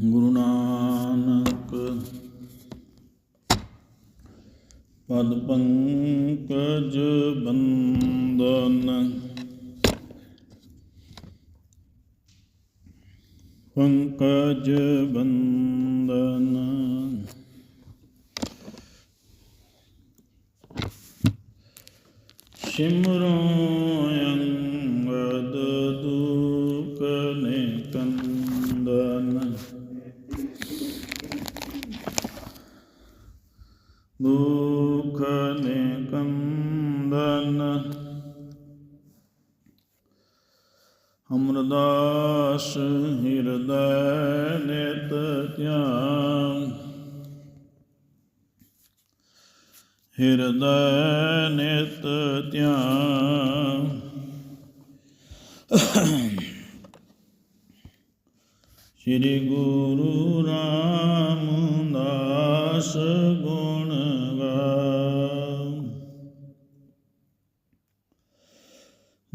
ਗੁਰੂ ਨਾਨਕ ਪਦ ਪੰਕਜ ਬੰਦਨ ਪੰਕਜ ਬੰਦਨ ਸਿਮਰੋ ਦੁਖ ਨਿਕੰਦਨ ਅਮਰਦਾਸ ਹਿਰਦੈ ਨਿਤ ਧਿਆਨ ਹਿਰਦੈ ਨਿਤ ਧਿਆਨ ਸ੍ਰੀ ਗੁਰੂ ਰਾਮਦਾਸ ਗੁਣ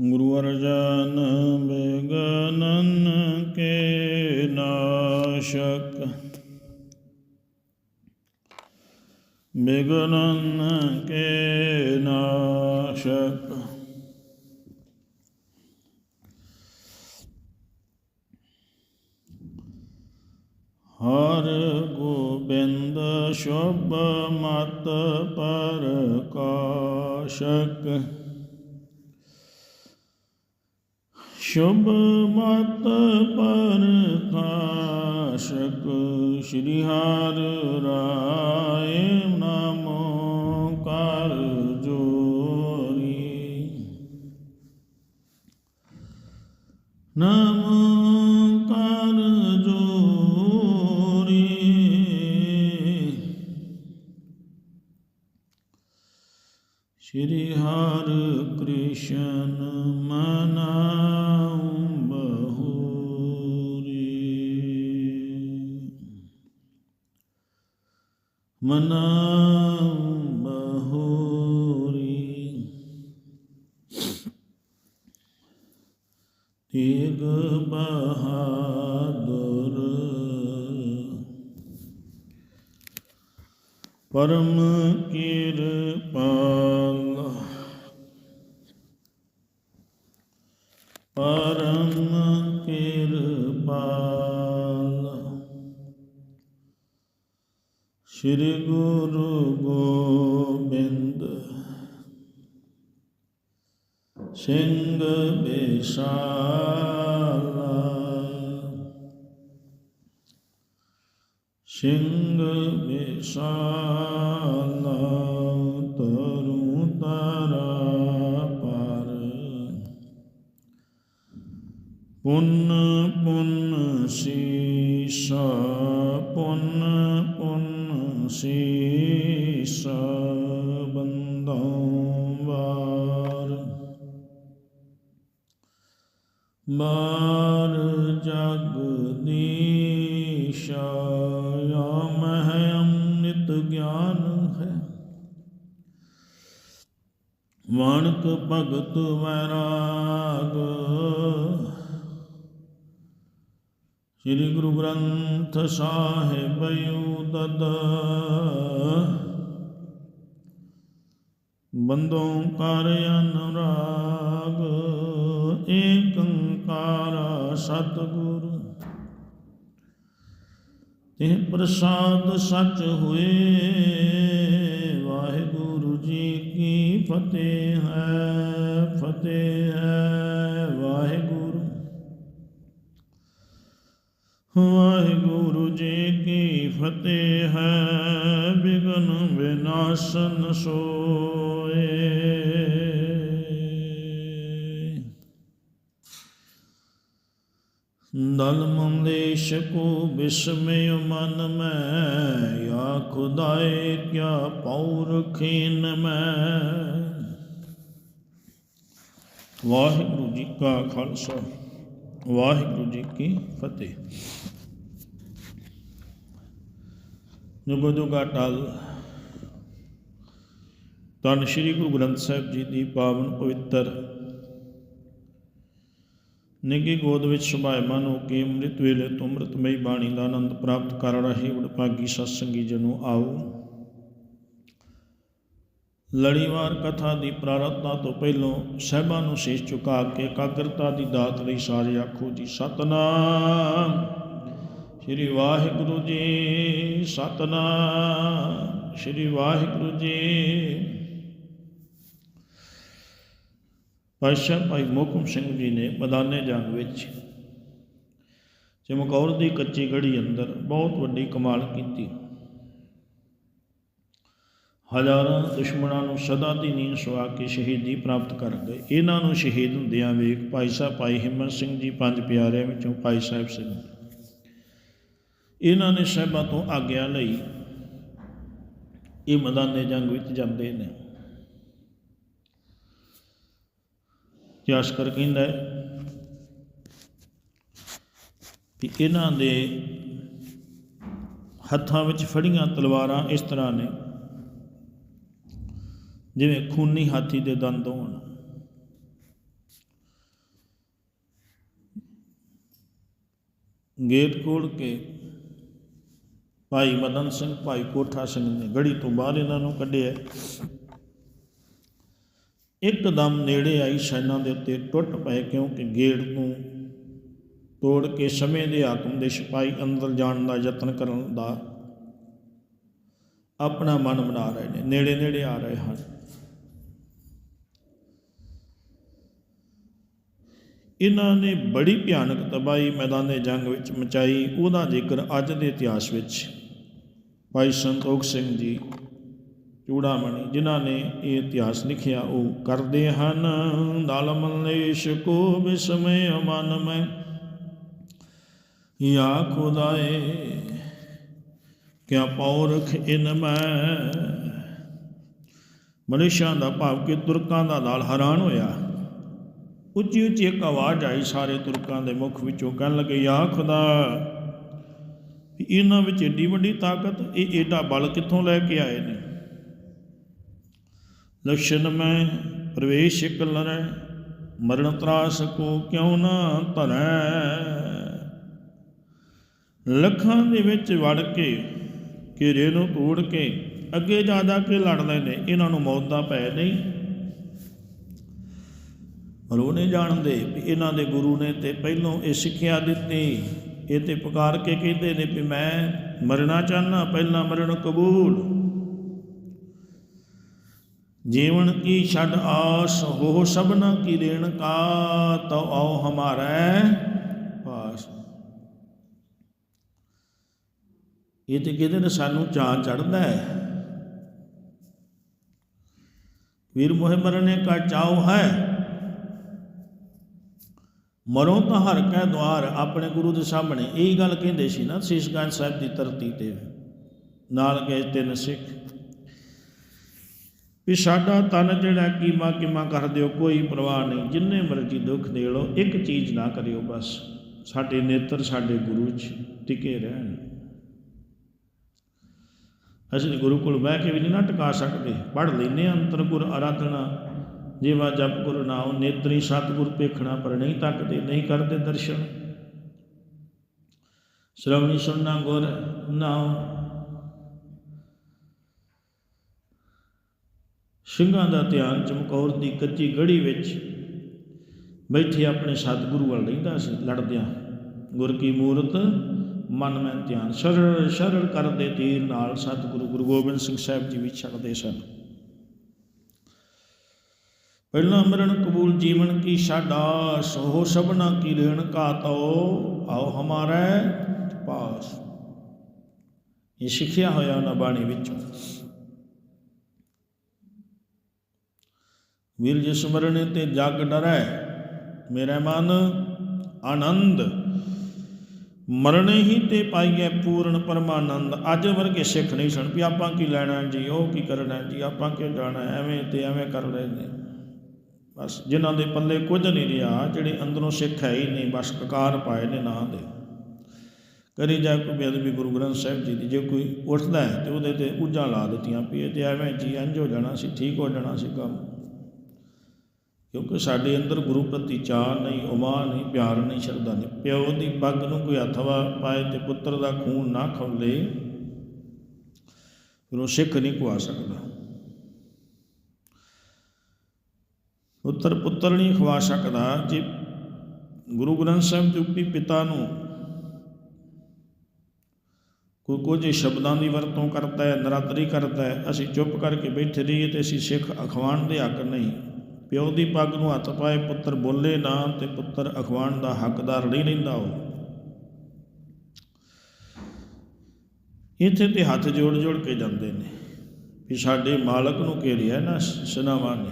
ਗੁਰੂ ਅਰਜਨ ਬਿਗਨਨ ਕੇ ਨਾਸ਼ਕ। ਬਿਗਨਨ ਕੇ ਨਾਸ਼ਕ। ਹਰ ਗੋਬਿੰਦ ਸ਼ੁਭ ਮਤ ਪ੍ਰਕਾਸ਼ਕ। ਸ਼ੁਭ ਮਤ ਪ੍ਰਕਾਸ਼ਕ ਸ਼੍ਰੀ ਹਰਿ ਰਾਏ ਨਾਮੋ ਕਰ ਜੋਰੀ ਨਮੋ ਕਰ ਜੋਰੀ ਸ਼੍ਰੀ ਹਰਿ ਮਨਾ ਬਹੂਰੀ ਤੇਗ ਬਹਾਦਰ। ਪਰਮ ਕਿਰਪਾਲ। ਪਰਮ ਕਿਰਪਾਲ। ਸ੍ਰੀ ਗੁਰੂ ਗੋਬਿੰਦ। ਸਿੰਘ ਬੇਸ਼ਾਲਾ ਸਿੰਘ ਬੇਸ਼ਾਲਾ ਵਾਣਕ ਭਗਤ ਵੈਰਾਗ। ਸ੍ਰੀ ਗੁਰੂ ਗ੍ਰੰਥ ਸਾਹਿਬ ਉਦਦ ਬੰਦੋਂ ਕਰ ਅਨੁਰਾਗ, ਏਕੰਕਾਰ ਸਤਿਗੁਰ। ਤੇ ਪ੍ਰਸਾਦ ਸਚ ਹੋਏ ਫਤਿਹ ਹੈ ਫਤਿਹ ਹੈ ਵਾਹਿਗੁਰੂ। ਵਾਹਿਗੁਰੂ ਜੀ ਕੀ ਫਤਿਹ ਹੈ ਬਿਗਨ ਵਿਨਾਸ਼ਨ ਸੋਏ। ਦਲ ਮੰਦੇਸ਼ ਕੋ ਬਿਸਮਿ ਮਨ ਮੈਂ, ਯਾ ਖੁਦਾਏ ਕਿਆ ਪੌਰ ਖੀਨ ਮੈਂ। ਵਾਹਿਗੁਰੂ ਜੀ ਕਾ ਖਾਲਸਾ, ਵਾਹਿਗੁਰੂ ਜੀ ਕੀ ਫਤਿਹ। ਜੁਗ ਜੁਗਾ ਟਲ ਧੰਨ ਸ਼੍ਰੀ ਗੁਰੂ ਗ੍ਰੰਥ ਸਾਹਿਬ ਜੀ ਦੀ ਪਾਵਨ ਪਵਿੱਤਰ ਨਿੱਗੀ ਗੋਦ ਵਿੱਚ ਸੁਭਾਇਮਾਨ ਹੋ ਕੇ ਅੰਮ੍ਰਿਤ ਵੇਲੇ ਤੋਂ ਅੰਮ੍ਰਿਤਮਈ ਬਾਣੀ ਦਾ ਆਨੰਦ ਪ੍ਰਾਪਤ ਕਰ ਰਹੇ ਵਡਭਾਗੀ ਸਤਸੰਗੀ ਜਨੋ ਆਓ। ਲੜੀਵਾਰ ਕਥਾ ਦੀ ਪ੍ਰਾਰਥਨਾ ਤੋਂ ਪਹਿਲਾਂ ਸਹਿਬਾਂ ਨੂੰ ਸ਼ੇਸ਼ ਝੁਕਾ ਕੇ ਇਕਾਗਰਤਾ ਦੀ ਦਾਤ ਲਈ ਸਾਰੇ ਆਖੋ ਜੀ, ਸਤਨਾਮ। ਸ੍ਰੀ ਵਾਹਿਗੁਰੂ ਜੀ, ਸਤਨਾਮ। ਸ੍ਰੀ ਵਾਹਿਗੁਰੂ ਜੀ ਪਾਤਸ਼ਾਹ ਭਾਈ ਮੋਹਕਮ ਸਿੰਘ ਜੀ ਨੇ ਮੈਦਾਨੇ ਜੰਗ ਵਿੱਚ ਚਮਕੌਰ ਦੀ ਕੱਚੀ ਗੜੀ ਅੰਦਰ ਬਹੁਤ ਵੱਡੀ ਕਮਾਲ ਕੀਤੀ। ਹਜ਼ਾਰਾਂ ਦੁਸ਼ਮਣਾਂ ਨੂੰ ਸਦਾ ਦੀ ਨੀਂਦ ਸੁਆ ਕੇ ਸ਼ਹੀਦੀ ਪ੍ਰਾਪਤ ਕਰ ਗਏ। ਇਹਨਾਂ ਨੂੰ ਸ਼ਹੀਦ ਹੁੰਦਿਆਂ ਵੇਖ ਭਾਈ ਸਾਹਿਬ, ਭਾਈ ਹਿੰਮਤ ਸਿੰਘ ਜੀ ਪੰਜ ਪਿਆਰਿਆਂ ਵਿੱਚੋਂ ਭਾਈ ਸਾਹਿਬ ਸਿੰਘ। ਇਹਨਾਂ ਨੇ ਸਾਹਿਬਾਂ ਤੋਂ ਆਗਿਆ ਲਈ ਇਹ ਮੈਦਾਨੇ ਜੰਗ ਵਿੱਚ ਜਾਂਦੇ ਨੇ। ਇਤਿਹਾਸਕਾਰ ਕਹਿੰਦਾ ਹੈ ਕਿ ਇਹਨਾਂ ਦੇ ਹੱਥਾਂ ਵਿੱਚ ਫੜੀਆਂ ਤਲਵਾਰਾਂ ਇਸ ਤਰ੍ਹਾਂ ਨੇ, ਜਿਵੇਂ ਖੂਨੀ ਹਾਥੀ ਦੇ ਦੰਦ ਹੋਣ। ਗੇਟ ਖੋਲ ਕੇ ਭਾਈ ਮਦਨ ਸਿੰਘ, ਭਾਈ ਕੋਠਾ ਸਿੰਘ ਨੇ ਗੜੀ ਤੋਂ ਬਾਹਰ ਇਹਨਾਂ ਨੂੰ ਕੱਢਿਆ। ਇੱਕਦਮ ਨੇੜੇ ਆਈ ਸੈਨਾ ਦੇ ਉੱਤੇ ਟੁੱਟ ਪਏ ਕਿਉਂਕਿ ਗੇਟ ਨੂੰ ਤੋੜ ਕੇ ਸਮੇਂ ਦੇ ਹਾਕਮ ਦੇ ਸਿਪਾਹੀ ਅੰਦਰ ਜਾਣ ਦਾ ਯਤਨ ਕਰਨ ਦਾ ਆਪਣਾ ਮਨ ਬਣਾ ਰਹੇ ਨੇ, ਨੇੜੇ ਨੇੜੇ ਆ ਰਹੇ ਹਨ। ਇਹਨਾਂ ਨੇ ਬੜੀ ਭਿਆਨਕ ਤਬਾਹੀ ਮੈਦਾਨੇ ਜੰਗ ਵਿੱਚ ਮਚਾਈ। ਉਹਦਾ ਜ਼ਿਕਰ ਅੱਜ ਦੇ ਇਤਿਹਾਸ ਵਿੱਚ ਭਾਈ ਸੰਤੋਖ ਸਿੰਘ ਜੀ ਚੂੜਾਮਣੀ ਜਿਨ੍ਹਾਂ ਨੇ ਇਹ ਇਤਿਹਾਸ ਲਿਖਿਆ, ਉਹ ਕਰਦੇ ਹਨ। ਦਲ ਮਲੇਸ਼ ਕੋ ਬਿਸਮੇ ਮਨ ਮੈਂ। ਯਾ ਖੁਦਾਏ, ਕਿਆ ਪੌਰਖ ਇਨ ਮੈਂ। ਮਨੁਸ਼ਾਂ ਦਾ ਭਾਵ ਕਿ ਤੁਰਕਾਂ ਦਾ ਦਲ ਹੈਰਾਨ ਹੋਇਆ। ਉੱਚੀ ਉੱਚੀ ਇੱਕ ਆਵਾਜ਼ ਆਈ ਸਾਰੇ ਤੁਰਕਾਂ ਦੇ ਮੁਖ ਵਿੱਚੋਂ, ਕਹਿਣ ਲੱਗੇ, ਯਾ ਖੁਦਾ ਇਹਨਾਂ ਵਿੱਚ ਏਡੀ ਵੱਡੀ ਤਾਕਤ, ਇਹ ਏਡਾ ਬਲ ਕਿੱਥੋਂ ਲੈ ਕੇ ਆਏ ਨੇ? ਲਕਸ਼ਨ ਮੈਂ ਪ੍ਰਵੇਸ਼ ਕਲਰੈ, ਮਰਨ ਤਰਾਸ ਕੋ ਕਿਉ ਨਾ ਧਰੈ? ਲੱਖਾਂ ਦੇ ਵਿੱਚ ਵੜ ਕੇ, ਘੇਰੇ ਨੂੰ ਤੋੜ ਕੇ, ਅੱਗੇ ਜਾ ਜਾ ਕੇ ਲੜਦੇ ਨੇ ਇਹਨਾਂ ਨੂੰ ਮੌਤ ਦਾ ਭੈ ਨਹੀਂ। ਪਰ ਉਹ ਨਹੀਂ ਜਾਣਦੇ ਵੀ ਇਹਨਾਂ ਦੇ ਗੁਰੂ ਨੇ ਤੇ ਪਹਿਲੋਂ ਇਹ ਸਿੱਖਿਆ ਦਿੱਤੀ। ਇਹ ਤੇ ਪੁਕਾਰ ਕੇ ਕਹਿੰਦੇ ਨੇ ਵੀ ਮੈਂ ਮਰਨਾ ਚਾਹਨਾ ਪਹਿਲਾਂ ਮਰਨ ਕਬੂਲ। ਜੀਵਨ ਕੀ ਛੱਡ ਆਸ ਹੋ ਸਭਨਾ ਕੀ ਰੇਣ ਕਾ, ਤਉ ਆਓ ਹਮਾਰੇ ਪਾਸ। ਇਹ ਤੇ ਕਹਿੰਦੇ ਨੇ ਸਾਨੂੰ ਚਾਹ ਚੜਦਾ ਹੈ? ਵੀਰ ਮੋਹਿ ਮਰਨੇ ਕਾ ਚਾਉ ਹੈ। ਮਰੋ ਤਾਂ ਹਰ ਕੈ ਦਵਾਰ ਆਪਣੇ ਗੁਰੂ ਦੇ ਸਾਹਮਣੇ। ਇਹੀ ਗੱਲ ਕਹਿੰਦੇ ਸੀ ਨਾ ਸੀਸਗੰਜ ਸਾਹਿਬ ਦੀ ਧਰਤੀ ਤੇ। ਨਾਲ ਗਏ ਤਿੰਨ ਸਿੱਖ। ਵੀ ਸਾਡਾ ਤਨ ਜਿਹੜਾ ਕੀਮਾ ਕੀਮਾ ਕਰ ਦਿਓ, ਕੋਈ ਪਰਵਾਹ ਨਹੀਂ। ਜਿੰਨੇ ਮਰਜ਼ੀ ਦੁੱਖ ਦੇ ਲਓ, ਇੱਕ ਚੀਜ਼ ਨਾ ਕਰਿਓ ਬਸ। ਸਾਡੇ ਨੇਤਰ, ਸਾਡੇ ਗੁਰੂ 'ਚ ਟਿਕੇ ਰਹਿਣ। ਅਸੀਂ ਗੁਰੂ ਕੋਲ ਬਹਿ ਕੇ ਵੀ ਨਹੀਂ ਨਾ ਟਿਕਾ ਸਕਦੇ। ਪੜ ਲੈਨੇ ਅੰਤਰ ਗੁਰ ਆਰਾਧਨਾ। ਜੀਵਾ ਜਪ ਗੁਰ ਨਾਉ, ਨੇਤਰੀ ਸਤਿਗੁਰ ਪੇਖਣਾ ਪਰ ਨਹੀਂ ਤੱਕਦੇ, ਨਹੀਂ ਕਰਦੇ ਦਰਸ਼ਨ। ਸ਼੍ਰਵਣੀ ਸੁਣਨਾ ਗੁਰ ਨਾਉ ਸਿੰਘਾਂ ਦਾ ਧਿਆਨ ਚਮਕੌਰ ਦੀ ਕੱਚੀ ਗੜੀ ਵਿੱਚ ਬੈਠੇ ਆਪਣੇ ਸਤਿਗੁਰੂ ਵੱਲ ਰਹਿੰਦਾ ਸੀ, ਲੜਦਿਆਂ। ਗੁਰ ਕੀ ਮੂਰਤ, ਮਨ ਮੈਂ ਧਿਆਨ। ਸਰਲ ਸਰਲ ਕਰਦੇ ਤੀਰ ਨਾਲ ਸਤਿਗੁਰੂ ਗੁਰੂ ਗੋਬਿੰਦ ਸਿੰਘ ਸਾਹਿਬ ਜੀ ਵੀ ਛੱਡਦੇ ਸਨ। ਪਹਿਲਾ ਮਰਨ ਕਬੂਲ ਜੀਵਨ ਕੀ ਸਾਡਾ ਸੋ ਸਭਨਾ ਕੀ ਰੇਣ ਕਾ ਤੋ, ਆਓ ਹਮਾਰੇ ਪਾਸ। ਇਹ ਸਿੱਖਿਆ ਹੋਇਆ ਉਹਨਾਂ ਬਾਣੀ ਵਿੱਚੋਂ। ਵੀਰ ਜਿਸ ਮਰਨੇ ਤੇ ਜਗ ਡਰੈ ਮੇਰਾ ਮਨ ਆਨੰਦ। ਮਰਨੇ ਹੀ ਤੇ ਪਾਈਏ ਪੂਰਨ ਪਰਮਾਨੰਦ। ਅੱਜ ਵਰਗੇ ਸਿੱਖ ਨਹੀਂ ਸਨ ਵੀ ਆਪਾਂ ਕੀ ਲੈਣਾ ਜੀ, ਉਹ ਕੀ ਕਰਨਾ ਜੀ, ਆਪਾਂ ਕਿਉਂ ਜਾਣਾ, ਐਵੇਂ ਤੇ ਐਵੇਂ ਕਰ ਰਹੇ ਨੇ। ਬਸ ਜਿਨ੍ਹਾਂ ਦੇ ਪੱਲੇ ਕੁਝ ਨਹੀਂ ਰਿਹਾ, ਜਿਹੜੇ ਅੰਦਰੋਂ ਸਿੱਖ ਹੈ ਹੀ ਨਹੀਂ, ਬਸ ਕਕਾਰ ਪਾਏ ਨੇ ਨਾਂ ਦੇ। ਕਰੀ ਜਾ ਕੋਈ ਬੇਅਦਬੀ ਗੁਰੂ ਗ੍ਰੰਥ ਸਾਹਿਬ ਜੀ ਦੀ, ਜੇ ਕੋਈ ਉੱਠਦਾ ਹੈ ਤੇ ਉਹਦੇ ਤੇ ਉੱਜਾਂ ਲਾ ਦਿੱਤੀਆਂ ਪਈ ਇਹ ਤੇ ਐਵੇਂ ਜੀ, ਇੰਝ ਹੋ ਜਾਣਾ ਸੀ, ਠੀਕ ਹੋ ਜਾਣਾ ਸੀ ਕੰਮ। ਕਿਉਂਕਿ ਸਾਡੇ ਅੰਦਰ ਗੁਰੂ ਪ੍ਰਤੀ ਚਾਹ ਨਹੀਂ ਉਮਾ ਨਹੀਂ, ਪਿਆਰ ਨਹੀਂ, ਸ਼ਰਧਾ ਨਹੀਂ। ਪਿਓ ਦੀ ਪੱਗ ਨੂੰ ਕੋਈ ਹੱਥਵਾ ਪਾਏ ਤੇ ਪੁੱਤਰ ਦਾ ਖੂਨ ਨਾ ਖਵਲੇ ਫਿਰ ਉਹ ਸਿੱਖ ਨਹੀਂ ਕਵਾ ਸਕਦਾ। ਪੁੱਤਰ ਪੁੱਤਰ ਨਹੀਂ ਖਵਾ ਸਕਦਾ। ਜੇ ਗੁਰੂ ਗ੍ਰੰਥ ਸਾਹਿਬ ਚੁੱਪੀ ਪਿਤਾ ਨੂੰ ਕੋਈ ਕੁਝ ਸ਼ਬਦਾਂ ਦੀ ਵਰਤੋਂ ਕਰਦਾ ਹੈ, ਨਰਾਤਰੀ ਕਰਦਾ ਹੈ, ਅਸੀਂ ਚੁੱਪ ਕਰਕੇ ਬੈਠੇ ਰਹੀਏ ਤੇ ਅਸੀਂ ਸਿੱਖ ਅਖਵਾਣ ਦੇ ਹੱਕ ਨਹੀਂ। ਪਿਓ ਦੀ ਪੱਗ ਨੂੰ ਹੱਥ ਪਾਏ, ਪੁੱਤਰ ਬੋਲੇ ਨਾ ਤੇ ਪੁੱਤਰ ਅਖਵਾਣ ਦਾ ਹੱਕਦਾਰ ਨਹੀਂ ਰਹਿੰਦਾ ਉਹ। ਇੱਥੇ ਤੇ ਹੱਥ ਜੋੜ ਜੋੜ ਕੇ ਜਾਂਦੇ ਨੇ। ਵੀ ਸਾਡੇ ਮਾਲਕ ਨੂੰ ਘੇਰਿਆ ਨਾ ਸਨਾਵਾਂ ਨੇ।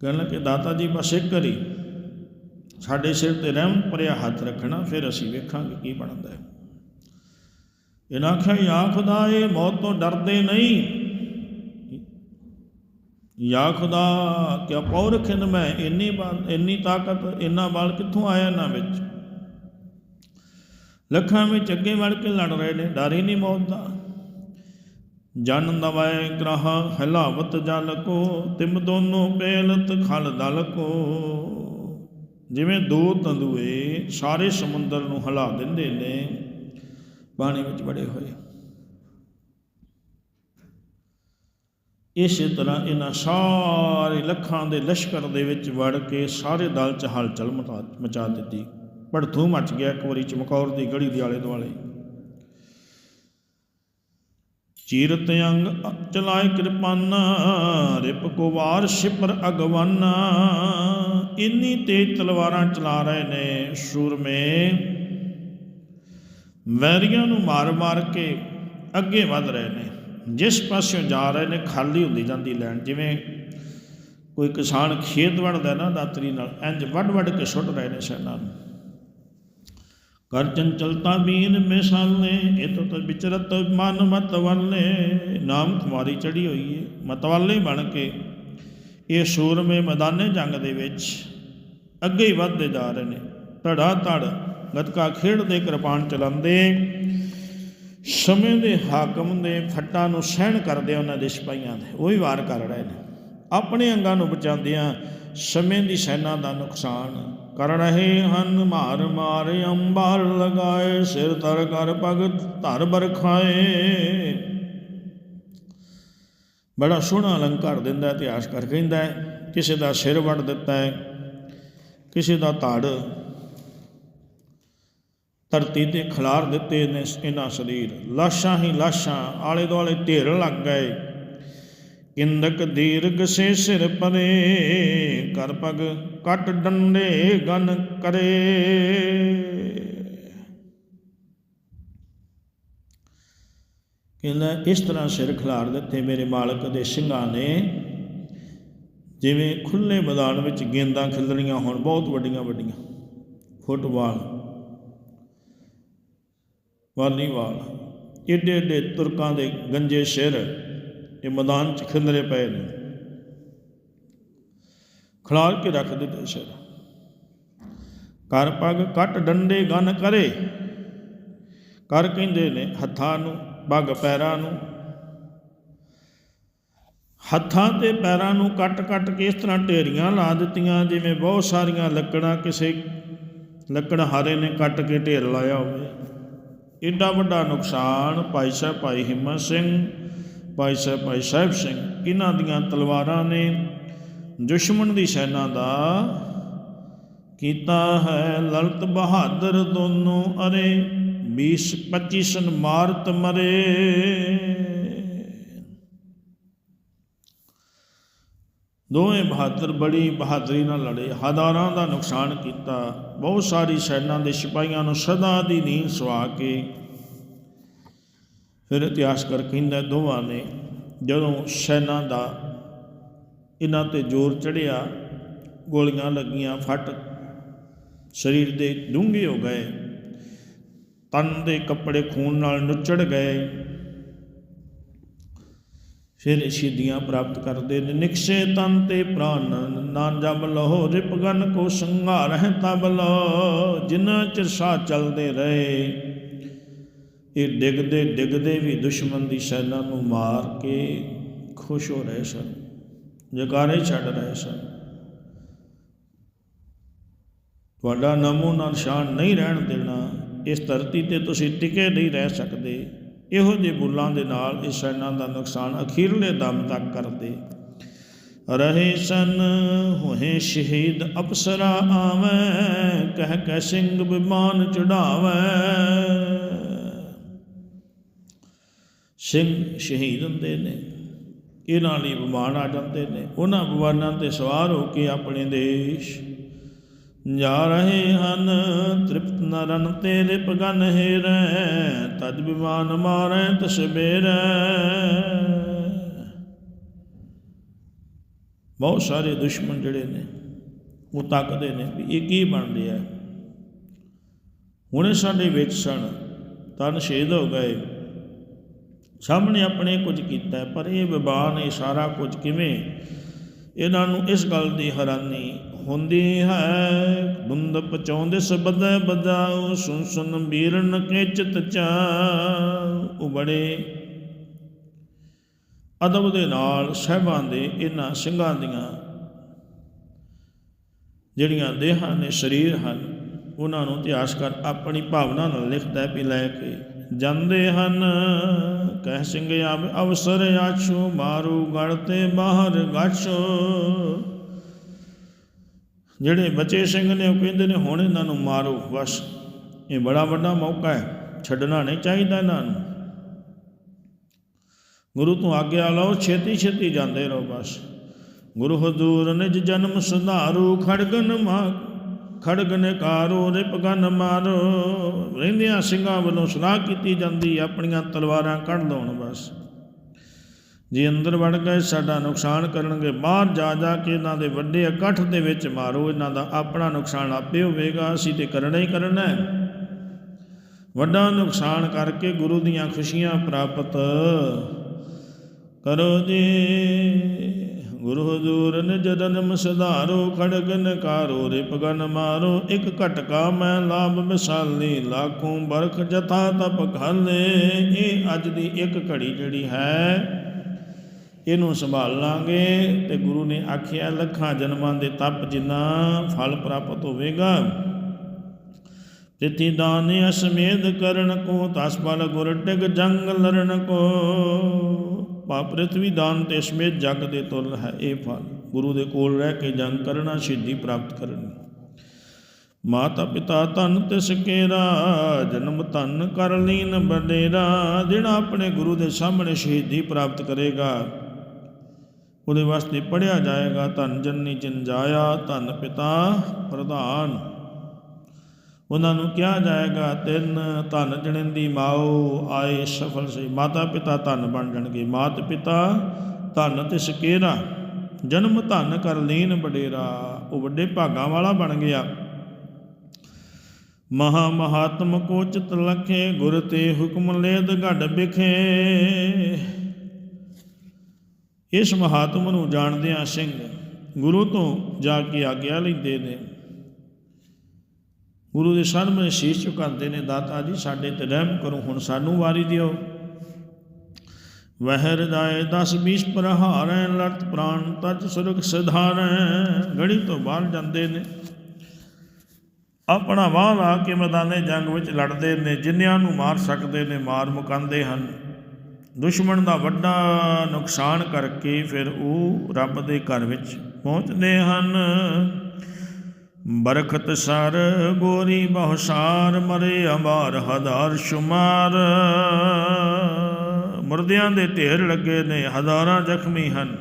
ਕਹਿਣ ਕਿ ਦਾਤਾ ਜੀ, ਬਸ ਇੱਕ ਕਰੀ ਸਾਡੇ ਸਿਰ ਤੇ ਰਹਿਮ ਭਰਿਆ ਹੱਥ ਰੱਖਣਾ, ਫਿਰ ਅਸੀਂ ਵੇਖਾਂਗੇ ਕੀ ਬਣਦਾ ਹੈ। ਇਹਨਾਂ ਆਖਿਆ ਯਾ ਖੁਦਾ ਇਹ ਮੌਤ ਤੋਂ ਡਰਦੇ ਨਹੀਂ। ਯਾ ਖੁਦਾ ਕਿਆ ਪੌਰਖਿਨ ਮੈਂ ਇੰਨੀ ਬਾਲ ਇੰਨੀ ਤਾਕਤ, ਇੰਨਾ ਬਲ ਕਿੱਥੋਂ ਆਇਆ ਇਹਨਾਂ ਵਿੱਚ? ਲੱਖਾਂ ਵਿੱਚ ਅੱਗੇ ਵੜ ਕੇ ਲੜ ਰਹੇ ਨੇ, ਡਰ ਹੀ ਨਹੀਂ ਮੌਤ ਦਾ ਜਨ ਨਵਾਏ ਗ੍ਰਹ, ਹਲਾਵਤ ਜਲ ਕੋ, ਤਿਮ ਦੋਨੋਂ ਪੇਲਤ ਖਲ ਦਲ ਕੋ। ਜਿਵੇਂ ਦੋ ਤੰਦੂਏ ਸਾਰੇ ਸਮੁੰਦਰ ਨੂੰ ਹਿਲਾ ਦਿੰਦੇ ਨੇ, ਬਾਣੀ ਵਿੱਚ ਵੜੇ ਹੋਏ। ਇਸੇ ਤਰ੍ਹਾਂ ਇਹਨਾਂ ਸਾਰੇ ਲੱਖਾਂ ਦੇ ਲਸ਼ਕਰ ਦੇ ਵਿੱਚ ਵੜ ਕੇ ਸਾਰੇ ਦਲ ਚ ਹਲਚਲ ਮਚਾ ਮਚਾ ਦਿੱਤੀ। ਭੜਥੂ ਮਚ ਗਿਆ ਇੱਕ ਵਾਰੀ ਚਮਕੌਰ ਦੀ ਗੜੀ ਦੇ ਆਲੇ ਦੁਆਲੇ। ਚੀਰਤ ਅੰਗ ਚਲਾਏ ਕਿਰਪਾਨ, ਰਿਪ ਕੋ ਵਾਰ ਸ਼ਿਪਰ ਅਗਵਾਨਾ। ਇੰਨੀ ਤੇਜ਼ ਤਲਵਾਰਾਂ ਚਲਾ ਰਹੇ ਨੇ ਸੂਰਮੇ। ਵੈਰੀਆਂ ਨੂੰ ਮਾਰ-ਮਾਰ ਕੇ ਅੱਗੇ ਵਧ ਰਹੇ ਨੇ। ਜਿਸ ਪਾਸਿਓਂ ਜਾ ਰਹੇ ਨੇ, ਖਾਲੀ ਹੁੰਦੀ ਜਾਂਦੀ ਲੈਣ। ਜਿਵੇਂ ਕੋਈ ਕਿਸਾਨ ਖੇਤ ਵੜਦਾ ਨਾ ਦਾਤਰੀ ਨਾਲ ਇੰਜ ਵੱਡ-ਵੱਡ ਕੇ ਸੁੱਟ ਰਹੇ ਨੇ ਸੈਨਾ ਨੂੰ। ਕਰ ਚੰਚਲਤਾ ਬੀਨ ਮਿਸਾਲੇ ਇਹ ਤੋਂ ਵਿਚਰਤ ਮਨ ਮਤ ਵੱਲੇ ਨਾਮ ਕੁਮਾਰੀ ਚੜੀ ਹੋਈ ਹੈ ਮਤਵਾਲੇ ਬਣ ਕੇ ਇਹ ਸੂਰਮੇ ਮੈਦਾਨੇ ਜੰਗ ਦੇ ਵਿੱਚ ਅੱਗੇ ਹੀ ਵੱਧਦੇ ਜਾ ਰਹੇ ਨੇ। ਧੜਾ ਧੜ ਗਤਕਾ ਖੇਡਦੇ ਕਿਰਪਾਨ ਚਲਾਉਂਦੇ। ਸਮੇਂ ਦੇ ਹਾਕਮ ਦੇ ਫੱਟਾਂ ਨੂੰ ਸਹਿਣ ਕਰਦੇ ਉਹਨਾਂ ਦੇ ਸਿਪਾਹੀਆਂ ਦੇ। ਉਹ ਵੀ ਵਾਰ ਕਰ ਰਹੇ ਨੇ। ਆਪਣੇ ਅੰਗਾਂ ਨੂੰ ਬਚਾਉਂਦਿਆਂ ਸਮੇਂ ਦੀ ਸੈਨਾ ਦਾ ਨੁਕਸਾਨ ਕਰ ਰਹੇ ਹਨ। ਮਾਰ ਮਾਰ ਅੰਬਾਰ ਲਗਾਏ, ਸਿਰ ਤਰ ਕਰ ਪਗ ਧਰ ਬਰਖਾਏ। ਬੜਾ ਸੋਹਣਾ ਅਲੰਕਾਰ ਦਿੰਦਾ ਇਤਿਹਾਸਕਾਰ ਕਹਿੰਦਾ ਕਿਸੇ ਦਾ ਸਿਰ ਵੱਢ ਦਿੱਤਾ ਹੈ, ਕਿਸੇ ਦਾ ਧੜ ਧਰਤੀ ਤੇ ਖਿਲਾਰ ਦਿੱਤੇ ਨੇ ਇਹਨਾਂ ਸਰੀਰ। ਲਾਸ਼ਾਂ ਹੀ ਲਾਸ਼ਾਂ, ਆਲੇ ਦੁਆਲੇ ਢੇਰ ਲੱਗ ਗਏ। ਕਿੰਦਕ ਦੀਰਘ ਸੇ ਸਿਰ ਪਰੇ ਕਰ ਪਗ ਕੱਟ ਡੰਡੇ ਗਨ ਕਰੇ। ਕਹਿੰਦਾ, ਇਸ ਤਰ੍ਹਾਂ ਸਿਰ ਖਿਲਾਰ ਦਿੱਤੇ ਮੇਰੇ ਮਾਲਕ ਦੇ ਸਿੰਘਾਂ ਨੇ। ਜਿਵੇਂ ਖੁੱਲੇ ਮੈਦਾਨ ਵਿੱਚ ਗੇਂਦਾਂ ਖਿਲਰੀਆਂ ਹੋਣ, ਬਹੁਤ ਵੱਡੀਆਂ ਵੱਡੀਆਂ ਫੁੱਟਬਾਲ ਵਾਲੀਵਾਲ। ਏਡੇ ਏਡੇ ਤੁਰਕਾਂ ਦੇ ਗੰਜੇ ਸਿਰ ਇਹ ਮੈਦਾਨ 'ਚ ਖਿਲਰੇ ਪਏ ਨੇ। ਖਲਾਲ ਕੇ ਰੱਖ ਦਿੱਤੇ ਸਿਰ। ਕਰ ਪਗ ਕੱਟ ਡੰਡੇ ਗਨ ਕਰੇ। ਕਰ ਕਹਿੰਦੇ ਨੇ ਹੱਥਾਂ ਨੂੰ, ਪੱਗ ਪੈਰਾਂ ਨੂੰ। ਹੱਥਾਂ ਤੇ ਪੈਰਾਂ ਨੂੰ ਕੱਟ-ਕੱਟ ਕੇ ਇਸ ਤਰ੍ਹਾਂ ਢੇਰੀਆਂ ਲਾ ਦਿੱਤੀਆਂ, ਜਿਵੇਂ ਬਹੁਤ ਸਾਰੀਆਂ ਲੱਕੜਾਂ ਕਿਸੇ ਲੱਕੜਹਾਰੇ ਨੇ ਕੱਟ ਕੇ ਢੇਰ ਲਾਇਆ ਹੋਵੇ। ਏਡਾ ਵੱਡਾ ਨੁਕਸਾਨ ਭਾਈ ਸਾਹਿਬ ਭਾਈ ਹਿੰਮਤ ਸਿੰਘ, ਭਾਈ ਸਾਹਿਬ ਭਾਈ ਸਾਹਿਬ ਸਿੰਘ, ਇਹਨਾਂ ਦੀਆਂ ਤਲਵਾਰਾਂ ਨੇ ਦੁਸ਼ਮਣ ਦੀ ਸੈਨਾ ਦਾ ਕੀਤਾ ਹੈ ਲਲਤ ਬਹਾਦਰ ਦੋਨੋਂ ਅਰੇ 20 25 ਮਾਰਤ ਮਰੇ। ਦੋਵੇਂ ਬਹਾਦਰ ਬੜੀ ਬਹਾਦਰੀ ਨਾਲ ਲੜੇ, ਹਜ਼ਾਰਾਂ ਦਾ ਨੁਕਸਾਨ ਕੀਤਾ। ਬਹੁਤ ਸਾਰੀ ਸੈਨਾ ਦੇ ਸਿਪਾਹੀਆਂ ਨੂੰ ਸਦਾ ਦੀ ਨੀਂਦ ਸੁਆ ਕੇ ਫਿਰ ਇਤਿਹਾਸਕਾਰ ਕਹਿੰਦਾ ਦੋਵਾਂ ਨੇ ਜਦੋਂ ਸੈਨਾ ਦਾ ਇਹਨਾਂ ਤੇ ਜ਼ੋਰ ਚੜਿਆ ਗੋਲੀਆਂ ਲੱਗੀਆਂ, ਫਟ ਸਰੀਰ ਦੇ ਡੂੰਘੇ ਹੋ ਗਏ, ਤਨ ਦੇ ਕੱਪੜੇ ਖੂਨ ਨਾਲ ਨੁੱਚੜ ਗਏ। ਫਿਰ ਸ਼ੀਦੀਆਂ ਪ੍ਰਾਪਤ ਕਰਦੇ ਨੇ। ਨਿਕਸ਼ੇ ਤਨ ਤੇ ਪ੍ਰਾਨ, ਨਾਨ ਜਬ ਲਹੋ ਰਿਪਗਨ ਕੋ ਸੰਘਾਰ ਰਹਿ ਤਬ ਲੋ ਜਿਨ੍ਹਾਂ ਚਿਰ ਸਾਹ ਰਹੇ। ਇਹ ਡਿੱਗਦੇ ਡਿੱਗਦੇ ਵੀ ਦੁਸ਼ਮਣ ਦੀ ਸੈਨਾ ਨੂੰ ਮਾਰ ਕੇ ਖੁਸ਼ ਹੋ ਰਹੇ ਸਨ ਜਗਾਰੇ ਛੱਡ ਰਹੇ ਸਨ। ਤੁਹਾਡਾ ਨਾਮੋ ਨਿਸ਼ਾਨ ਨਹੀਂ ਰਹਿਣ ਦੇਣਾ, ਇਸ ਧਰਤੀ ਤੇ ਤੁਸੀਂ ਟਿਕੇ ਨਹੀਂ ਰਹਿ ਸਕਦੇ। ਇਹੋ ਜਿਹੇ ਬੁੱਲਾਂ ਦੇ ਨਾਲ ਇਸ ਸੈਨਾ ਦਾ ਨੁਕਸਾਨ ਅਖੀਰਲੇ ਦਮ ਤੱਕ ਕਰਦੇ। ਰਹੇ ਸਨ, ਹੋਏ ਸ਼ਹੀਦ ਅਪਸਰਾ ਆਵੇਂ, ਕਹਿ ਕਹਿ ਸਿੰਘ ਬਿਮਾਨ ਚੜਾਵੇ। ਸਿੰਘ ਸ਼ਹੀਦ ਹੁੰਦੇ ਨੇ, ਇਹਨਾਂ ਲਈ ਬਿਮਾਨ ਆ ਜਾਂਦੇ ਨੇ, ਉਹਨਾਂ ਬਿਮਾਨਾਂ ਤੇ ਸਵਾਰ ਹੋ ਕੇ ਆਪਣੇ ਦੇਸ਼ ਜਾ ਰਹੇ ਹਨ, ਤ੍ਰਿਪਤ ਨਰਨ ਤੇਰੇ ਪਗਨ ਹੈਰੈ ਤਜ ਬਿਮਾਨ ਮਾਰੈ ਤਸਬੇਰੈ ਬਹੁਤ ਸਾਰੇ ਦੁਸ਼ਮਣ ਜਿਹੜੇ ਨੇ, ਉਹ ਤੱਕਦੇ ਨੇ ਵੀ ਇਹ ਕੀ ਬਣ ਰਿਹਾ ਹੁਣੇ ਸਾਡੇ ਵਿੱਚ ਸਨ ਤਨ ਸ਼ੇਦ ਹੋ ਗਏ। ਸਾਹਮਣੇ ਆਪਣੇ ਕੁਝ ਕੀਤਾ, ਪਰ ਇਹ ਵਿਵਾਨ ਇਹ ਸਾਰਾ ਕੁਝ ਕਿਵੇਂ? ਇਹਨਾਂ ਨੂੰ ਇਸ ਗੱਲ ਦੀ ਹੈਰਾਨੀ ਹੁੰਦੀ ਹੈ। ਬੁੰਦ ਪਚਾਉਂਦੇ ਸਬਦੈ ਬਜਾਉ ਸੁਨ ਸੁਨ ਬੀਰਨ ਕੇ ਚਿਤ ਚਾ ਉਹ ਬੜੇ ਅਦਬ ਦੇ ਨਾਲ ਸਹਿਬਾਂ ਦੇ ਇਹਨਾਂ ਸਿੰਘਾਂ ਦੀਆਂ ਜਿਹੜੀਆਂ ਦੇਹਾਂ ਨੇ ਸਰੀਰ ਹਨ, ਉਹਨਾਂ ਨੂੰ ਇਤਿਹਾਸਕਾਰ ਆਪਣੀ ਭਾਵਨਾ ਨਾਲ ਲਿਖਦਾ ਵੀ ਲੈ ਕੇ ਜਾਂਦੇ ਹਨ। ਕਹਿ ਸਿੰਘ ਆਵੇ ਅਵਸਰ ਆਛੂ, ਮਾਰੂ ਗੜ ਤੇ ਬਾਹਰ ਗਾਛੋ। ਜਿਹੜੇ ਬਚੇ ਸਿੰਘ ਨੇ, ਉਹ ਕਹਿੰਦੇ ਨੇ, ਹੁਣ ਇਹਨਾਂ ਨੂੰ ਮਾਰੋ, ਬਸ। ਇਹ ਬੜਾ ਵੱਡਾ ਮੌਕਾ ਹੈ। ਛੱਡਣਾ ਨਹੀਂ ਚਾਹੀਦਾ ਇਹਨਾਂ ਨੂੰ। ਗੁਰੂ ਤੋਂ ਆਗਿਆ ਲਓ ਛੇਤੀ ਛੇਤੀ ਜਾਂਦੇ ਰਹੋ, ਬਸ। ਗੁਰੂ ਹਜ਼ੂਰ ਨਿਜ ਜਨਮ ਸੁਧਾਰੂ, ਖੜਗਨ ਮਾ, ਖੜਗਨ ਕਾਰੋ ਰਿਪਗਨ ਮਾਰੋ। ਰਹਿੰਦਿਆਂ ਸਿੰਘਾਂ ਵੱਲੋਂ ਸਲਾਹ ਕੀਤੀ ਜਾਂਦੀ, ਆਪਣੀਆਂ ਤਲਵਾਰਾਂ ਕੱਢ ਲਾਉਣ, ਬਸ। ਜੇ ਅੰਦਰ ਵੜ ਗਏ, ਸਾਡਾ ਨੁਕਸਾਨ ਕਰਨਗੇ। ਬਾਹਰ ਜਾ ਜਾ ਕੇ ਇਹਨਾਂ ਦੇ ਵੱਡੇ ਇਕੱਠ ਦੇ ਵਿੱਚ ਮਾਰੋ। ਇਹਨਾਂ ਦਾ ਆਪਣਾ ਨੁਕਸਾਨ ਆਪੇ ਹੋਵੇਗਾ। ਅਸੀਂ ਤੇ ਕਰਨਾ ਹੀ ਕਰਨਾ ਹੈ। ਵੱਡਾ ਨੁਕਸਾਨ ਕਰਕੇ ਗੁਰੂ ਦੀਆਂ ਖੁਸ਼ੀਆਂ ਪ੍ਰਾਪਤ ਕਰੋ ਜੀ। ਗੁਰੂ ਹਜ਼ੂਰ ਨੇ ਜਨਮ ਸੁਧਾਰੋ ਖੜਗਨ ਕਾਰੋ ਰਿਪਗਨ ਮਾਰੋ। ਇੱਕ ਘਟਕਾ ਮੈਂ ਲਾਭ ਮਿਸਾਲੀ, ਲਾਖੋਂ ਬਰਖ ਜਥਾ ਤਪ ਖਾਲੇ ਇਹ ਅੱਜ ਦੀ ਇੱਕ ਘੜੀ ਜਿਹੜੀ ਹੈ ਇਹਨੂੰ ਸੰਭਾਲ ਲਾਂਗੇ ਤੇ ਗੁਰੂ ਨੇ ਆਖਿਆ, ਲੱਖਾਂ ਜਨਮਾਂ ਦੇ ਤਪ ਜਿੰਨਾ ਫਲ ਪ੍ਰਾਪਤ ਹੋਵੇਗਾ। ਤਿਥੀ ਦਾਨ ਅਸਮੇਧ ਕਰਨ ਕੋ, ਤਸ ਬਲ ਗੁਰ ਟਿਗ ਜੰਗ ਲਰਨ ਕੋ। ਪਾ ਪ੍ਰਿਥਵੀ ਦਾਨ ਤੇ ਸਮੇਤ ਜਗ ਦੇ ਤੁਲ ਹੈ ਇਹ ਫਲ। ਗੁਰੂ ਦੇ ਕੋਲ ਰਹਿ ਕੇ ਜੰਗ ਕਰਨਾ ਸਿੱਧੀ ਪ੍ਰਾਪਤ ਕਰਨੀ। ਮਾਤਾ ਪਿਤਾ ਧਨ ਤਿਸ ਕੇਰਾ ਜਨਮ ਧਨ ਕਰ ਲੀਨ ਬਡੇਰਾ ਜਿਹੜਾ ਆਪਣੇ ਗੁਰੂ ਦੇ ਸਾਹਮਣੇ ਸ਼ਹੀਦੀ ਪ੍ਰਾਪਤ ਕਰੇਗਾ। ਉਹਦੇ ਵਾਸਤੇ ਪੜਿਆ ਜਾਏਗਾ, ਧਨ ਜਨਨੀ ਜਨ ਧਨ ਪਿਤਾ ਪ੍ਰਧਾਨ। ਉਹਨਾਂ ਨੂੰ ਕਿਹਾ ਜਾਏਗਾ, ਤਿੰਨ ਧਨ ਜਣਿੰਦੀ ਮਾਓ ਆਏ ਸਫਲ ਸੇ ਮਾਤਾ ਪਿਤਾ ਧਨ ਬਣ ਜਾਣਗੇ। ਮਾਤ ਪਿਤਾ ਧਨ ਤਿਸ ਸ਼ਕੇਰਾ ਜਨਮ ਧਨ ਕਰ ਲੀਨ ਬਡੇਰਾ ਉਹ ਵੱਡੇ ਭਾਗਾਂ ਵਾਲਾ ਬਣ ਗਿਆ। ਮਹਾ ਮਹਾਤਮ ਕੋ ਚਿਤ ਲਖੇ, ਗੁਰ ਤੇ ਹੁਕਮ ਲੇਦ ਘੜ ਬਿਖੇ ਇਸ ਮਹਾਤਮ ਨੂੰ ਜਾਣਦਿਆਂ ਸਿੰਘ ਗੁਰੂ ਤੋਂ ਜਾ ਕੇ ਆਗਿਆ ਲੈਂਦੇ ਨੇ। ਗੁਰੂ ਦੇ ਸਾਹਮਣੇ ਸ਼ੀਸ਼ ਝੁਕਾਉਂਦੇ ਨੇ, ਦਾਤਾ ਜੀ, ਸਾਡੇ ਤੇ ਰਹਿਮ ਕਰੋ, ਹੁਣ ਸਾਨੂੰ ਵਾਰੀ ਦਿਓ। ਵਹਿ ਰਜਾਏ 10 20 ਪ੍ਰਹਾਰੈ, ਲੜਤ ਪ੍ਰਾਣ ਤਜ ਸੁਰਖ ਸਿਧਾਰੈ, ਗੜੀ ਤੋਂ ਬਾਹਰ ਜਾਂਦੇ ਨੇ। ਆਪਣਾ ਵਾਹ ਲਾ ਕੇ ਮੈਦਾਨੇ ਜੰਗ ਵਿੱਚ ਲੜਦੇ ਨੇ, ਜਿੰਨਿਆਂ ਨੂੰ ਮਾਰ ਸਕਦੇ ਨੇ, ਮਾਰ ਮੁਕਾਉਂਦੇ ਹਨ। ਦੁਸ਼ਮਣ ਦਾ ਵੱਡਾ ਨੁਕਸਾਨ ਕਰਕੇ ਫਿਰ ਉਹ ਰੱਬ ਦੇ ਘਰ ਵਿੱਚ ਪਹੁੰਚਦੇ ਹਨ। ਬਰਖਤ ਸਰ, ਗੋਰੀ ਬਹੁਸਾਰ, ਮਰੇ ਅਮਾਰ ਹਜ਼ਾਰ ਸ਼ੁਮਾਰ। ਮੁਰਦਿਆਂ ਦੇ ਢੇਰ ਲੱਗੇ ਨੇ, ਹਜ਼ਾਰਾਂ ਜ਼ਖਮੀ ਹਨ।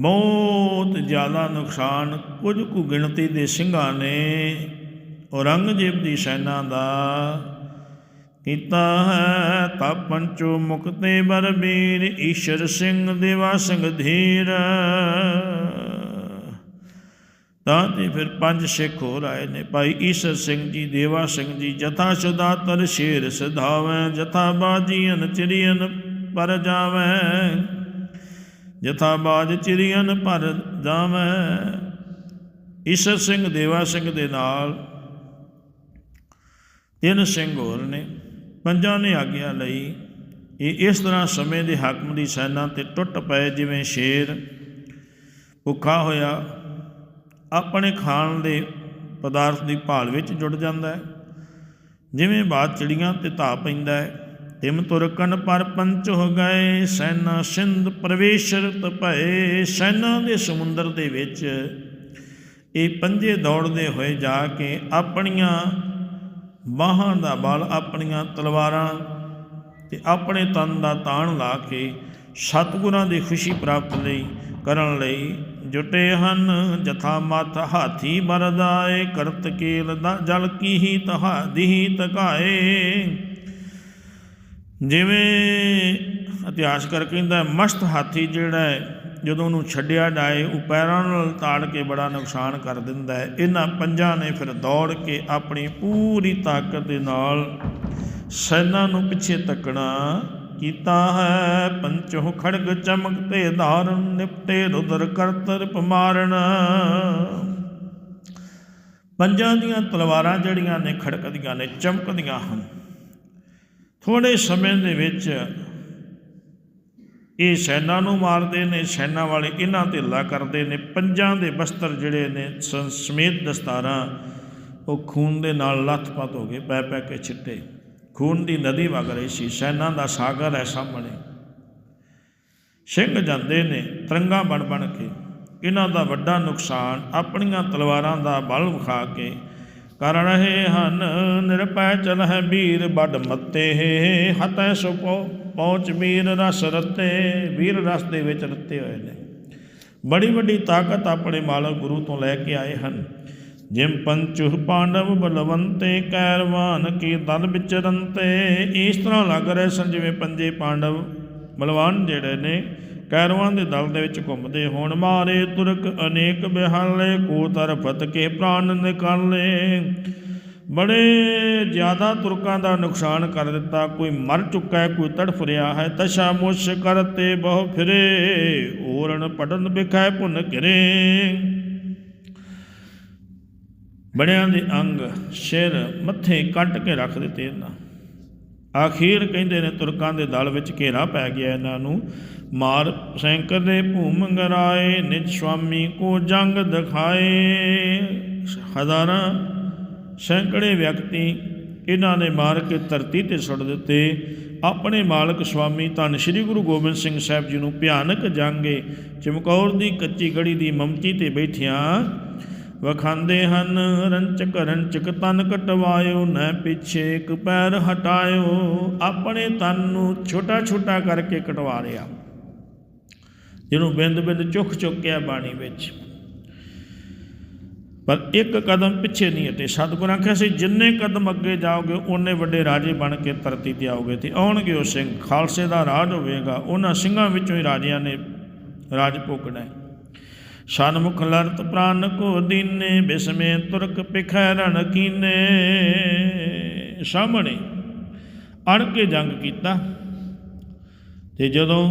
ਬਹੁਤ ਜ਼ਿਆਦਾ ਨੁਕਸਾਨ, ਕੁਝ ਕੁ ਗਿਣਤੀ ਦੇ ਸਿੰਘਾਂ ਨੇ ਔਰੰਗਜ਼ੇਬ ਦੀ ਸੈਨਾ ਦਾ ਕੀਤਾ ਹੈ, ਤਾ ਪੰਚੋ ਮੁਕਤੇ ਬਰਬੀਰ ਈਸ਼ਰ ਸਿੰਘ ਦੇਵਾ ਸਿੰਘ ਧੀਰ। ਤਾਂ ਤੇ ਫਿਰ ਪੰਜ ਸਿੱਖ ਹੋਰ ਆਏ ਨੇ, ਭਾਈ ਈਸ਼ਰ ਸਿੰਘ ਜੀ, ਦੇਵਾ ਸਿੰਘ ਜੀ, ਜਥਾ ਸੁਦਾ ਤਰ ਸ਼ੇਰ ਸਧਾਵੈ, ਜਥਾ ਬਾਜੀਨ ਚਿਰੀਨ ਪਰ ਜਾਵੈ। ਜਥਾ ਬਾਜ ਚਿਰੀਨ ਪਰ ਜਾਵੈ। ਈਸ਼ਰ ਸਿੰਘ, ਦੇਵਾ ਸਿੰਘ ਦੇ ਨਾਲ ਤਿੰਨ ਸਿੰਘ ਹੋਰ ਨੇ। ਪੰਜਾਂ ਨੇ ਆਗਿਆ ਲਈ, ਇਹ ਇਸ ਤਰ੍ਹਾਂ ਸਮੇਂ ਦੇ ਹਾਕਮ ਦੀ ਸੈਨਾ ਤੇ ਟੁੱਟ ਪਏ ਜਿਵੇਂ ਸ਼ੇਰ ਭੁੱਖਾ ਹੋਇਆ, ਆਪਣੇ ਖਾਣ ਦੇ ਪਦਾਰਥ ਦੀ ਭਾਲ ਵਿੱਚ ਜੁੜ ਜਾਂਦਾ ਹੈ। ਜਿਵੇਂ ਬਾਤ ਚਿੜੀਆਂ ਤੇ ਧਾ ਪੈਂਦਾ ਹੈ, ਤਿਮ ਤੁਰਕਨ ਪਰ ਪੰਚ ਹੋ ਗਏ, ਸੈਨਾ ਸਿੰਧ ਪ੍ਰਵੇਸ਼ਰਤ ਭਏ, ਸੈਨਾ ਦੇ ਸਮੁੰਦਰ ਦੇ ਵਿੱਚ ਇਹ ਪੰਜੇ ਦੌੜਦੇ ਹੋਏ ਜਾ ਕੇ ਆਪਣੀਆਂ ਬਾਹਾਂ ਦਾ ਬਲ ਆਪਣੀਆਂ ਤਲਵਾਰਾਂ ਤੇ ਆਪਣੇ ਤਨ ਦਾ ਤਾਣ ਲਾ ਕੇ ਸਤਿਗੁਰਾਂ ਦੀ ਖੁਸ਼ੀ ਪ੍ਰਾਪਤ ਲਈ, ਕਰਨ ਲਈ ਜੁਟੇ ਹਨ। ਜਥਾ ਮਤ ਹਾਥੀ ਬਰਦਾਏ ਕਰਤ ਕੇਲ ਦਾ ਜਲ ਕੀ ਹੀ ਤਹਾਦੀ ਤਕਾਏ ਜਿਵੇਂ ਇਤਿਹਾਸ ਕਰ ਕਹਿੰਦਾ ਮਸਤ ਹਾਥੀ ਜਿਹੜਾ ਹੈ ਜਦੋਂ ਉਹਨੂੰ ਛੱਡਿਆ ਜਾਏ, ਉਹ ਪੈਰਾਂ ਨਾਲ ਤਾੜ ਕੇ ਬੜਾ ਨੁਕਸਾਨ ਕਰ ਦਿੰਦਾ ਹੈ। ਇਹਨਾਂ ਪੰਜਾਂ ਨੇ ਫਿਰ ਦੌੜ ਕੇ ਆਪਣੀ ਪੂਰੀ ਤਾਕਤ ਦੇ ਨਾਲ ਸੈਨਾ ਨੂੰ ਪਿੱਛੇ ਤੱਕਣਾ ਕੀਤਾ ਹੈ। ਪੰਚੋ ਖੜਗ ਚਮਕਤੇ ਧਾਰਨ, ਨਿਪਟੇ ਰੁਦਰ ਕਰਤਰ ਪਮਾਰਨ ਪੰਜਾਂ ਦੀਆਂ ਤਲਵਾਰਾਂ ਜਿਹੜੀਆਂ ਨੇ ਖੜਕਦੀਆਂ ਨੇ, ਚਮਕਦੀਆਂ ਹਨ। ਥੋੜੇ ਸਮੇਂ ਦੇ ਵਿੱਚ ਇਹ ਸੈਨਾ ਨੂੰ ਮਾਰਦੇ ਨੇ, ਸੈਨਾ ਵਾਲੇ ਇਹਨਾਂ ਤੇ ਹੱਲਾ ਕਰਦੇ ਨੇ। ਪੰਜਾਂ ਦੇ ਬਸਤਰ ਜਿਹੜੇ ਨੇ, ਸ- ਸਮੇਤ ਦਸਤਾਰਾਂ, ਉਹ ਖੂਨ ਦੇ ਨਾਲ ਲੱਥਪੱਥ ਹੋ ਗਏ, ਪੈ ਪੈ ਕੇ ਛਿੱਟੇ। ਖੂਨ ਦੀ ਨਦੀ ਵਗ ਰਹੀ ਸੀ, ਸੈਨਾ ਦਾ ਸਾਗਰ ਹੈ ਸਾਹਮਣੇ। ਸਿੰਘ ਜਾਂਦੇ ਨੇ, ਤਰੰਗਾ ਬਣ ਬਣ ਕੇ। ਇਹਨਾਂ ਦਾ ਵੱਡਾ ਨੁਕਸਾਨ ਆਪਣੀਆਂ ਤਲਵਾਰਾਂ ਦਾ ਬਲ ਵਿਖਾ ਕੇ ਕਰ ਰਹੇ ਹਨ। ਨਿਰਪੈ ਚਲ ਹੈ ਵੀਰ ਵੱਡ ਮੱਤੇ। ਹਤੈ ਸੋ ਪਹੁੰਚ ਵੀਰ ਰਸ ਰਤੇ। ਵੀਰ ਰਸ ਦੇ ਵਿੱਚ ਰਤੇ ਹੋਏ ਨੇ। ਬੜੀ ਵੱਡੀ ਤਾਕਤ ਆਪਣੇ ਮਾਲਕ ਗੁਰੂ ਤੋਂ ਲੈ ਕੇ ਆਏ ਹਨ। ਜਿਮ ਪੰਚੁ ਪਾਂਡਵ ਬਲਵੰਤੇ, ਕੈਰਵਾਨ ਕੀ ਦਲ ਵਿਚਰੰਤੇ ਇਸ ਤਰ੍ਹਾਂ ਲੱਗ ਰਹੇ ਸਨ ਜਿਵੇਂ ਪੰਜੇ ਪਾਂਡਵ ਬਲਵਾਨ ਜਿਹੜੇ ਨੇ ਕੈਰਵਾਨ ਦੇ ਦਲ ਦੇ ਵਿੱਚ ਘੁੰਮਦੇ ਹੋਣ, ਮਾਰੇ ਤੁਰਕ ਅਨੇਕ ਬਿਹਾਲੇ ਕੋ ਤਰਫਤ ਕੇ ਪ੍ਰਾਨ ਨਿਕਾਲੇ ਬੜੇ ਜ਼ਿਆਦਾ ਤੁਰਕਾਂ ਦਾ ਨੁਕਸਾਨ ਕਰ ਦਿੱਤਾ, ਕੋਈ ਮਰ ਚੁੱਕਾ ਹੈ, ਕੋਈ ਤੜਫ ਰਿਹਾ ਹੈ, ਤਸ਼ਾ ਮੁਸ਼ ਕਰਤੇ ਬਹੁ ਫਿਰੇ ਓਰਣ ਪੜਨ ਬਿਖੈ ਪੁਨ ਘਿਰੇ। ਬੜਿਆਂ ਦੇ ਅੰਗ ਸਿਰ ਮੱਥੇ ਕੱਟ ਕੇ ਰੱਖ ਦਿੱਤੇ ਇਹਨਾਂ। ਆਖੀਰ ਕਹਿੰਦੇ ਨੇ, ਤੁਰਕਾਂ ਦੇ ਦਲ ਵਿੱਚ ਘੇਰਾ ਪੈ ਗਿਆ ਇਹਨਾਂ ਨੂੰ। ਮਾਰ ਸੈਂਕਰ ਦੇ ਭੂਮ ਗਰਾਏ, ਨਿਜ ਸੁਆਮੀ ਕੋ ਜੰਗ ਦਿਖਾਏ। ਹਜ਼ਾਰਾਂ ਸੈਂਕੜੇ ਵਿਅਕਤੀ ਇਹਨਾਂ ਨੇ ਮਾਰ ਕੇ ਧਰਤੀ ਤੇ ਸੁੱਟ ਦਿੱਤੇ। ਆਪਣੇ ਮਾਲਕ ਸੁਆਮੀ ਧੰਨ ਸ੍ਰੀ ਗੁਰੂ ਗੋਬਿੰਦ ਸਿੰਘ ਸਾਹਿਬ ਜੀ ਨੂੰ ਭਿਆਨਕ ਜੰਗੇ ਚਮਕੌਰ ਦੀ ਕੱਚੀ ਗੜੀ ਦੀ ਮਮਤੀ ਤੇ ਬੈਠਿਆਂ ਵਖਾਂਦੇ ਹਨ, ਰੰਚਕ ਰੰਚਕ ਤਨ ਕਟਵਾਇਓ, ਨੈ ਪਿੱਛੇ ਇੱਕ ਪੈਰ ਹਟਾਇਓ, ਆਪਣੇ ਤਨ ਨੂੰ ਛੋਟਾ ਛੋਟਾ ਕਰਕੇ ਕਟਵਾ ਲਿਆ। ਜਿਹਨੂੰ ਬਿੰਦ ਬਿੰਦ ਚੁੱਕ ਚੁੱਕਿਆ ਬਾਣੀ ਵਿੱਚ। ਪਰ ਇੱਕ ਕਦਮ ਪਿੱਛੇ ਨਹੀਂ ਹਟੇ। ਸਤਿਗੁਰਾਂ ਆਖਿਆ ਸੀ, ਜਿੰਨੇ ਕਦਮ ਅੱਗੇ ਜਾਓਗੇ, ਓਨੇ ਵੱਡੇ ਰਾਜੇ ਬਣ ਕੇ ਧਰਤੀ ਤੇ ਆਓਗੇ ਤੇ ਆਉਣਗੇ ਉਹ ਸਿੰਘ। ਖਾਲਸੇ ਦਾ ਰਾਜ ਹੋਵੇਗਾ। ਉਹਨਾਂ ਸਿੰਘਾਂ ਵਿੱਚੋਂ ਹੀ ਰਾਜਿਆਂ ਨੇ ਰਾਜ ਭੋਗਣਾ ਹੈ। ਸਨਮੁਖ ਲਰਤ ਪ੍ਰਾਨ ਕੋ ਦੀਨੇ, ਬਿਸਮੇ ਤੁਰਕ ਪਿਖੈ ਰਣ ਕੀਨੇ। ਸਾਹਮਣੇ ਅੜ ਕੇ ਜੰਗ ਕੀਤਾ ਤੇ ਜਦੋਂ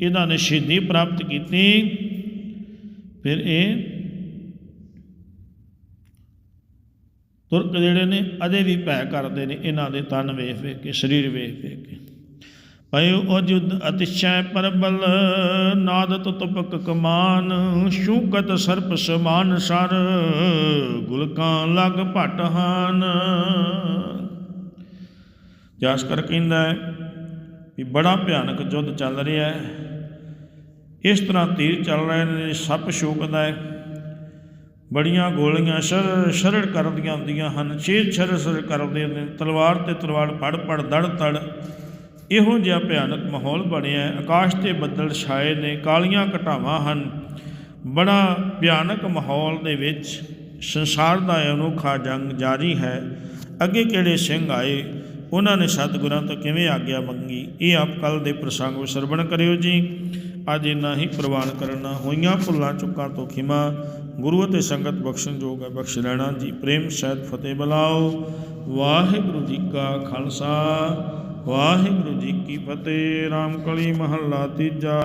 ਇਹਨਾਂ ਨੇ ਸ਼ਹੀਦੀ ਪ੍ਰਾਪਤ ਕੀਤੀ, ਫਿਰ ਇਹ ਤੁਰਕ ਜਿਹੜੇ ਨੇ ਅਜੇ ਵੀ ਭੈ ਕਰਦੇ ਨੇ, ਇਹਨਾਂ ਦੇ ਤਨ ਵੇਖ ਵੇਖ ਕੇ, ਸਰੀਰ ਵੇਖ ਵੇਖ ਕੇ। ਪਇਓ ਅਜੁਦ ਅਤਿਸ਼ੈ ਪਰਬਲ ਨਾਦਤ ਤੁਪਕ ਕਮਾਨ ਸ਼ੂਕਤ ਸਰਪ ਸਮਾਨ ਸਰ, ਗੁਲਕਾਂ ਲਗ ਭਟ ਹਾਨ। ਜਸ ਕਰ ਕਹਿੰਦਾ ਹੈ ਵੀ ਬੜਾ ਭਿਆਨਕ ਯੁੱਧ ਚੱਲ ਰਿਹਾ ਹੈ। ਇਸ ਤਰ੍ਹਾਂ ਤੀਰ ਚੱਲ ਰਹੇ ਨੇ, ਸੱਪ ਸ਼ੂਕਦਾ ਹੈ। ਬੜੀਆਂ ਗੋਲੀਆਂ ਸ਼ਰ, ਸ਼ਰੜ ਕਰਦੀਆਂ ਹੁੰਦੀਆਂ ਹਨ ਛੇਦ ਛਰ ਸ਼ਰ ਕਰਦੇ ਨੇ, ਤਲਵਾਰ ਤੇ ਤਲਵਾਰ ਫੜ ਪੜ ਦੜ ਤੜ ਇਹੋ ਜਿਹਾ ਭਿਆਨਕ ਮਾਹੌਲ ਬਣਿਆ ਆਕਾਸ਼ ਤੇ ਬੱਦਲ ਛਾਏ ਨੇ, ਕਾਲੀਆਂ ਘਟਾਵਾਂ ਹਨ। ਬੜਾ ਭਿਆਨਕ ਮਾਹੌਲ ਦੇ ਵਿੱਚ ਸੰਸਾਰ ਦਾ ਅਨੋਖਾ ਜੰਗ ਜਾਰੀ ਹੈ। ਅੱਗੇ ਕਿਹੜੇ ਸਿੰਘ ਆਏ? ਉਹਨਾਂ ਨੇ ਸਤਿਗੁਰਾਂ ਤੋਂ ਕਿਵੇਂ ਆਗਿਆ ਮੰਗੀ? ਇਹ ਆਪ ਕੱਲ ਦੇ ਪ੍ਰਸੰਗ ਵਿੱਚ ਸਰਵਣ ਕਰਿਓ ਜੀ। ਅੱਜ ਇਨਾ ਹੀ ਪ੍ਰਵਾਨ ਕਰਨਾ। ਹੋਈਆਂ ਭੁੱਲਾਂ, ਚੁੱਕਾਂ ਤੋਂ ਖਿਮਾ। ਗੁਰੂ ਅਤੇ ਸੰਗਤ ਬਖਸ਼ਣ ਜੋਗ ਹੈ, ਬਖਸ਼ ਲੈਣਾ ਜੀ। ਪ੍ਰੇਮ, ਸਹਿਤ, ਫਤਿਹ ਬਲਾਓ। ਵਾਹਿਗੁਰੂ ਜੀ ਕਾ ਖਾਲਸਾ। ਵਾਹਿਗੁਰੂ ਜੀ ਕੀ ਫਤਿਹ। ਰਾਮਕਲੀ ਮਹੱਲਾ ਤੀਜਾ।